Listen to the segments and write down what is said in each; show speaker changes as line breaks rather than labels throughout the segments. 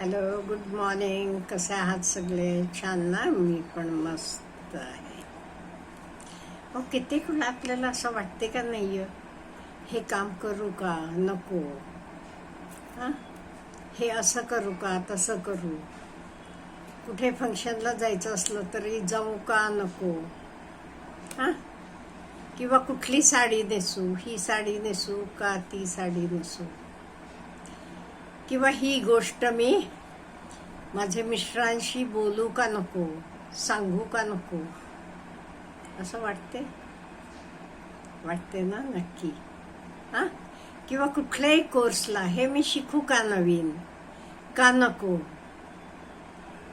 Hello good morning. कसे आहात सगळे? छान ना? मी पण मस्त आहे. हो कित्येक वेळा आपल्याला असं वाटते का नाही हे काम करू का? नको. हां? हे असं करू का? तसं करू. कुठे फंक्शनला जायचं असलं तरी जाऊ का? नको. हां? किंवा कुठली साडी नेसू? ही साडी नेसू का ती साडी नेसू? किंवा ही गोष्ट मी माझे मिस्टरांशी बोलू का नको सांगू का नको असं वाटते वाटते ना? नक्की. हां? किंवा कुठल्याही कोर्सला हे मी शिकू का नवीन का नको?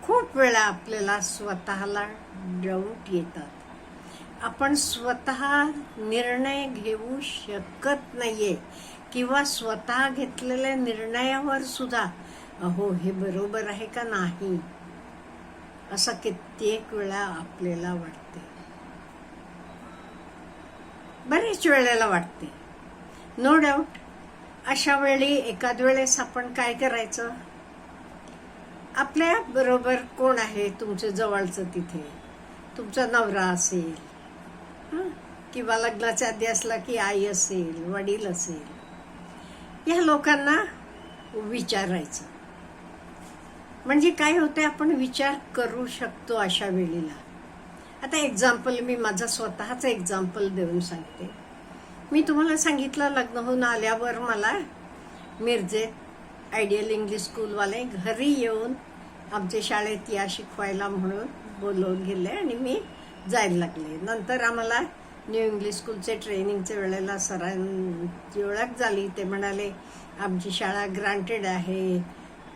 खूप वेळा आपल्याला स्वतःला डाऊट येतात. आपण स्वतः निर्णय घेऊ शकत नाहीये. किंवा स्वतः घेतलेल्या निर्णयावर सुद्धा अहो हे बरोबर आहे का नाही? असं कित्येक वेळा आपल्याला वाटते. बरेच वेळेला वाटते. नो डाऊट अशा वेळी एखाद वेळेस आपण काय करायचं? आपल्या बरोबर कोण आहे तुमच्या जवळचं तिथे? तुमचा नवरा असेल किंवा लग्नाच्या आधी असला की आई असेल वडील असेल. या लोकांना विचारायचं. म्हणजे काय होते आपण विचार करू शकतो अशा वेळेला. आता एक्झाम्पल मी माझा स्वतःचं एक्झाम्पल देऊन सांगते. मी तुम्हाला सांगितलं लग्न होऊन आल्यावर मला मिरजेत आयडियल इंग्लिश स्कूलवाले घरी येऊन आमच्या शाळेत या शिकवायला म्हणून बोलवून गेले आणि मी जायला लागले. नंतर आम्हाला न्यू इंग्लिश स्कूलचे ट्रेनिंगच्या वेळेला सरांची ओळख झाली. ते म्हणाले आमची शाळा ग्रांटेड आहे.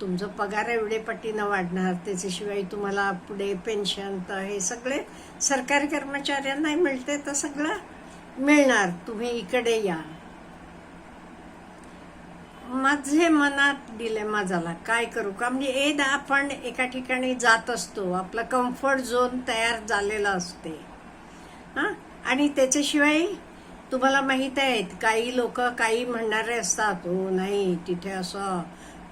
तुमचं पगार एवढे पटीनं वाढणार. त्याच्याशिवाय तुम्हाला पुढे पेन्शन तर हे सगळे सरकारी कर्मचाऱ्यांना मिळते तर सगळं मिळणार. तुम्ही इकडे या. माझे मनात डिलेमा झाला. काय करू? का म्हणजे एदा आपण एका ठिकाणी जात असतो. आपला कम्फर्ट झोन तयार झालेला असते. हां? आणि त्याच्याशिवाय तुम्हाला माहीत आहेत काही लोक काही म्हणणारे असतात हो नाही तिथे असं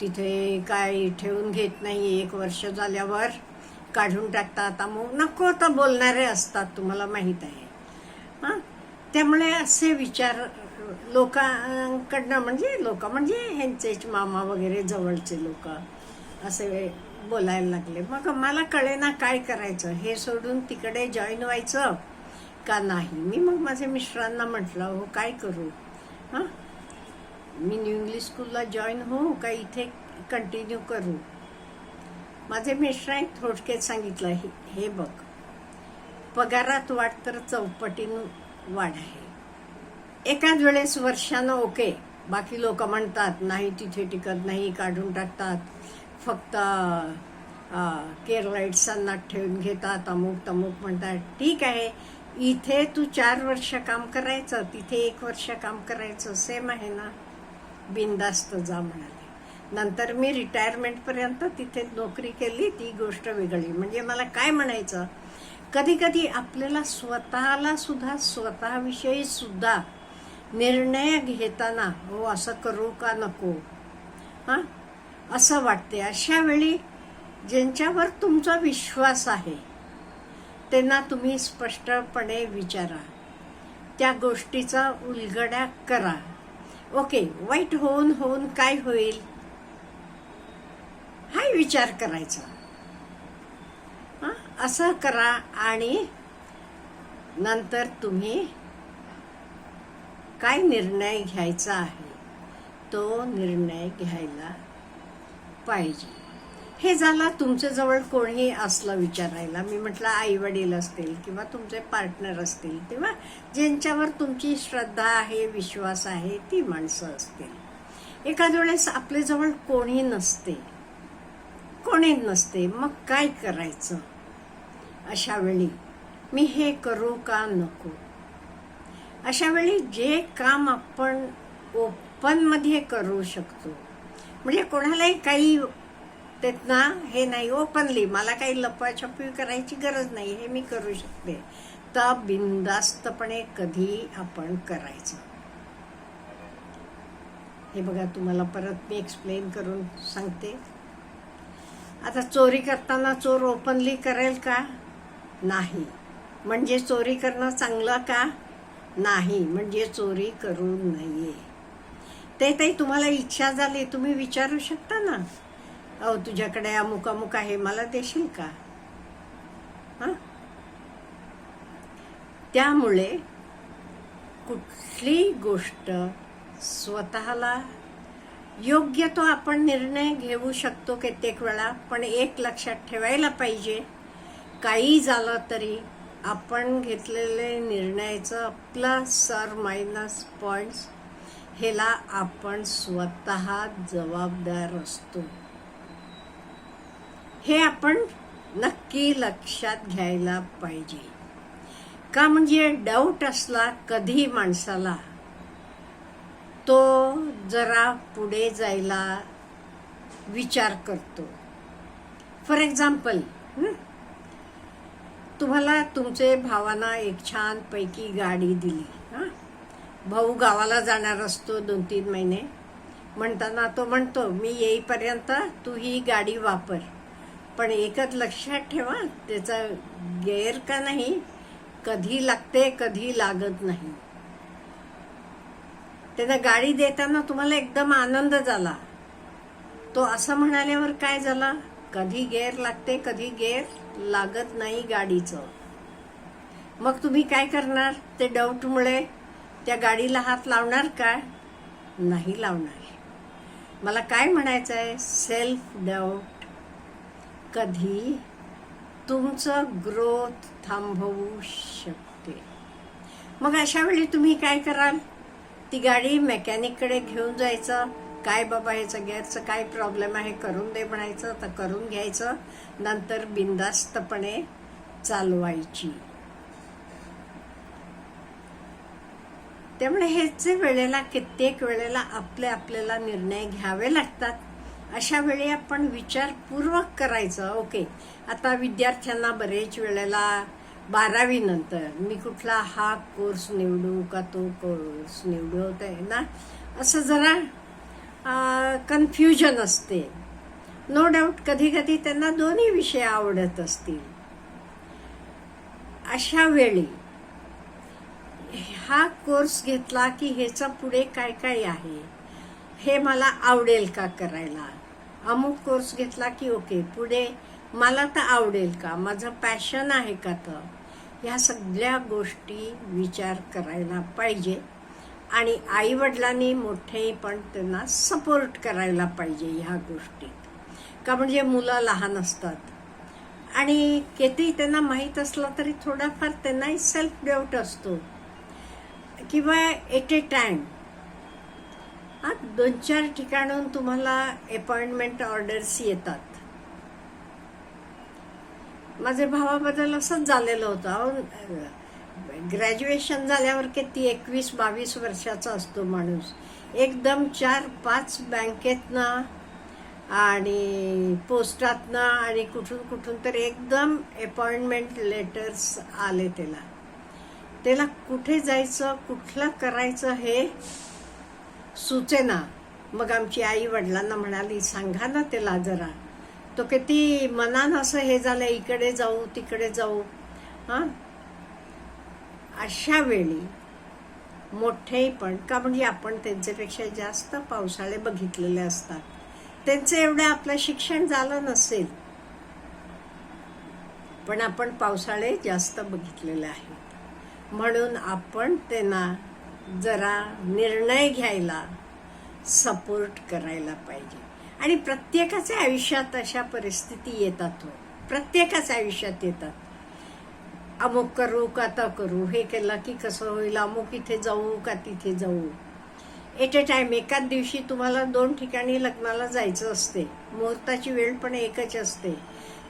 तिथे काय ठेवून घेत नाही एक वर्ष झाल्यावर काढून टाकतात मग नको तर बोलणारे असतात तुम्हाला माहीत आहे. हां? त्यामुळे असे विचार लोकांकडनं म्हणजे लोक म्हणजे ह्यांचेच मामा वगैरे जवळचे लोक असे बोलायला लागले. मग मला कळेना काय करायचं हे सोडून तिकडे जॉईन व्हायचं. का नाही? मी मग माझ्या मिस्टरांना म्हटलं हो काय करू? हां? मी न्यू इंग्लिश स्कूलला जॉईन होऊ का इथे कंटिन्यू करू? माझे मिस्टरांनी थोडक्यात सांगितलं हे हे बघ पगारात वाढ तर चौपटीनं वाढ आहे. एकाच वेळेस वर्षानं ओके बाकी लोक म्हणतात नाही तिथे टिकत नाही काढून टाकतात. फक्त केअरलाईट्सांना ठेवून घेतात अमुक तमुक म्हणतात. ठीक आहे इथे तू चार वर्ष काम करायचं तिथे एक वर्ष काम करायचं सेम आहे ना? बिंदास्त जा म्हणाले. नंतर मी रिटायरमेंटपर्यंत तिथे नोकरी केली ती गोष्ट वेगळी म्हणजे मला काय म्हणायचं? कधी कधी आपल्याला स्वतःला सुद्धा स्वतःविषयी सुद्धा निर्णय घेताना हो असं करू का नको? हां? असं वाटते अशा वेळी ज्यांच्यावर तुमचा विश्वास आहे त्यांना तुम्ही स्पष्टपणे विचारा. त्या गोष्टीचा उलगडा करा. ओके वाईट होऊन होऊन काय होईल? हा विचार करायचा. हां असं करा आणि नंतर तुम्ही काय निर्णय घ्यायचा आहे तो निर्णय घ्यायला पाहिजे. हे झालं तुमच्याजवळ कोणी असलं विचारायला मी म्हटलं आई वडील असतील किंवा तुमचे पार्टनर असतील किंवा ज्यांच्यावर तुमची श्रद्धा आहे विश्वास आहे ती माणसं असतील. एखाद्या वेळेस आपल्याजवळ कोणी नसते कोणी नसते मग काय करायचं? अशा वेळी मी हे करू का नको? अशा वेळी जे काम आपण ओपनमध्ये करू शकतो म्हणजे कोणालाही काही ना हे नाही ओपनली मला काही लपाछपी करायची गरज नाही हे मी करू शकते. तर बिंदास्तपणे कधी आपण करायचं. हे बघा तुम्हाला परत मी एक्सप्लेन करून सांगते. आता चोरी करताना चोर ओपनली करेल का? नाही. म्हणजे चोरी करणं चांगलं का? नाही. म्हणजे चोरी करू नये. ते ताई तुम्हाला इच्छा झाली तुम्ही विचारू शकता ना? अहो तुझ्याकडे अमुक अमुक आहे मला देशील का? हां? त्यामुळे कुठली गोष्ट स्वतःला योग्य तो आपण निर्णय घेऊ शकतो कित्येक वेळा पण एक लक्षात ठेवायला पाहिजे काही झालं तरी आपण घेतलेले निर्णयाचं प्लस और मायनस पॉईंट्स ह्याला आपण स्वतः जबाबदार असतो. हे आपण नक्की लक्षात घ्यायला पाहिजे. का म्हणजे डाऊट असला कधी माणसाला तो जरा पुढे जायला विचार करतो. फॉर एक्झाम्पल तुम्हाला तुमचे भावांना एक छानपैकी गाडी दिली हां? भाऊ गावाला जाणार असतो दोन तीन महिने. म्हणताना तो म्हणतो मी येईपर्यंत तू ही गाडी वापर. पण एकच लक्षात ठेवा त्याचा गेअर का नाही कधी लागते कधी लागत नाही. त्याला गाडी देताना तुम्हाला एकदम आनंद झाला. तो असं म्हणाल्यावर काय झाला? कधी गेअर लागते कधी गेअर लागत नाही गाडीचं. मग तुम्ही काय करणार? ते डाऊटमुळे त्या गाडीला हात लावणार का? नाही लावणार. मला काय म्हणायचं आहे सेल्फ डाऊट कधी तुमचं ग्रोथ थांबवू शकते. मग अशा वेळी तुम्ही काय कराल? ती गाडी मेकॅनिककडे घेऊन जायचं. काय बाबा याचं गॅसचं काय प्रॉब्लेम आहे? करून दे म्हणायचं तर करून घ्यायचं. नंतर बिंदास्तपणे चालवायची. त्यामुळे हेच वेळेला कित्येक वेळेला आपले आपल्याला निर्णय घ्यावे लागतात अशा वेळी आपण विचारपूर्वक करायचं ओके आता विद्यार्थ्यांना बरेच वेळेला बारावी नंतर मी कुठला हा कोर्स निवडू का तो कोर्स निवडू आहे ना? असं जरा कन्फ्युजन असते. नो डाऊट कधी कधी त्यांना दोन्ही विषय आवडत असतील. अशा वेळी हा कोर्स घेतला की ह्याचा पुढे काय काय आहे? हे मला आवडेल का करायला? अमुक कोर्स घेतला की ओके पुढे मला तर आवडेल का? माझं पॅशन आहे का तर? ह्या सगळ्या गोष्टी विचार करायला पाहिजे. आणि आईवडिलांनी मोठे पण त्यांना सपोर्ट करायला पाहिजे ह्या गोष्टीत. का म्हणजे मुलं लहान असतात. आणि किती त्यांना माहीत असलं तरी थोडाफार त्यांनाही सेल्फ डाऊट असतो. किंवा एट ए टाईम आज दोन चार ठिकाणून तुम्हाला अपॉइंटमेंट ऑर्डर्स येतात. माझे भावाबद्दल असंच झालेलं होतं. ग्रॅज्युएशन झाल्यावर किती एकवीस बावीस वर्षाचा असतो माणूस. एकदम चार पाच बँकेतनं आणि पोस्टातनं आणि कुठून कुठून तर एकदम अपॉइंटमेंट लेटर्स आले त्याला. त्याला कुठे जायचं कुठलं करायचं हे सुचेना मग आमची आई वडिलांना म्हणाली सांगा ना त्याला जरा. तो किती मनान असं हे झालं इकडे जाऊ तिकडे जाऊ. हां? अशा वेळी मोठेही पण का म्हणजे आपण त्यांच्यापेक्षा जास्त पावसाळे बघितलेले असतात. त्यांचं एवढं आपलं शिक्षण झालं नसेल पण आपण पावसाळे जास्त बघितलेले आहेत. म्हणून आपण त्यांना जरा निर्णय घ्यायला सपोर्ट करायला पाहिजे. आणि प्रत्येकाच्या आयुष्यात अशा परिस्थिती येतात हो. प्रत्येकाच्या आयुष्यात येतात. अमुक करू का तर करू हे केलं की कसं होईल अमुक इथे जाऊ का तिथे जाऊ. एट ए टाइम एकाच दिवशी तुम्हाला दोन ठिकाणी लग्नाला जायचं असते. मुहूर्ताची वेळ पण एकच असते.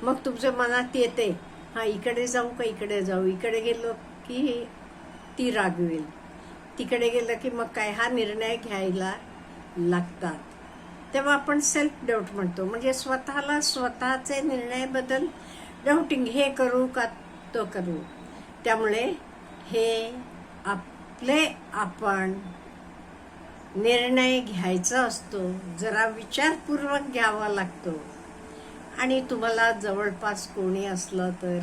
मग तुमच्या मनात येते हा इकडे जाऊ का इकडे जाऊ? इकडे गेलो की ती रागवेल. तिकडे गेलं की मग काय हा निर्णय घ्यायला लागतात. तेव्हा आपण सेल्फ डाऊट म्हणतो. म्हणजे स्वतःला स्वतःचे निर्णयाबद्दल डाऊटिंग हे करू का तो करू? त्यामुळे हे आपले आपण निर्णय घ्यायचा असतो. जरा विचारपूर्वक घ्यावा लागतो. आणि तुम्हाला जवळपास कोणी असलं तर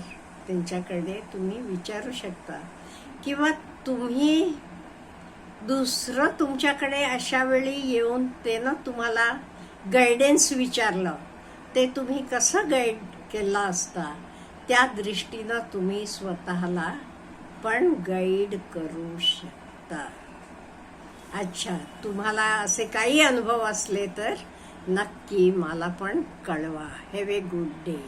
त्यांच्याकडे तुम्ही विचारू शकता. किंवा तुम्ही दुसरं तुमच्याकडे अशा वेळी येऊन ते ना तुम्हाला गायडन्स विचारलं. ते तुम्ही कसं गाईड केला असता? त्या दृष्टीनं तुम्ही स्वतःला पण गाईड करू शकता. अच्छा तुम्हाला असे काही अनुभव असले तर नक्की मला पण कळवा. Have a good day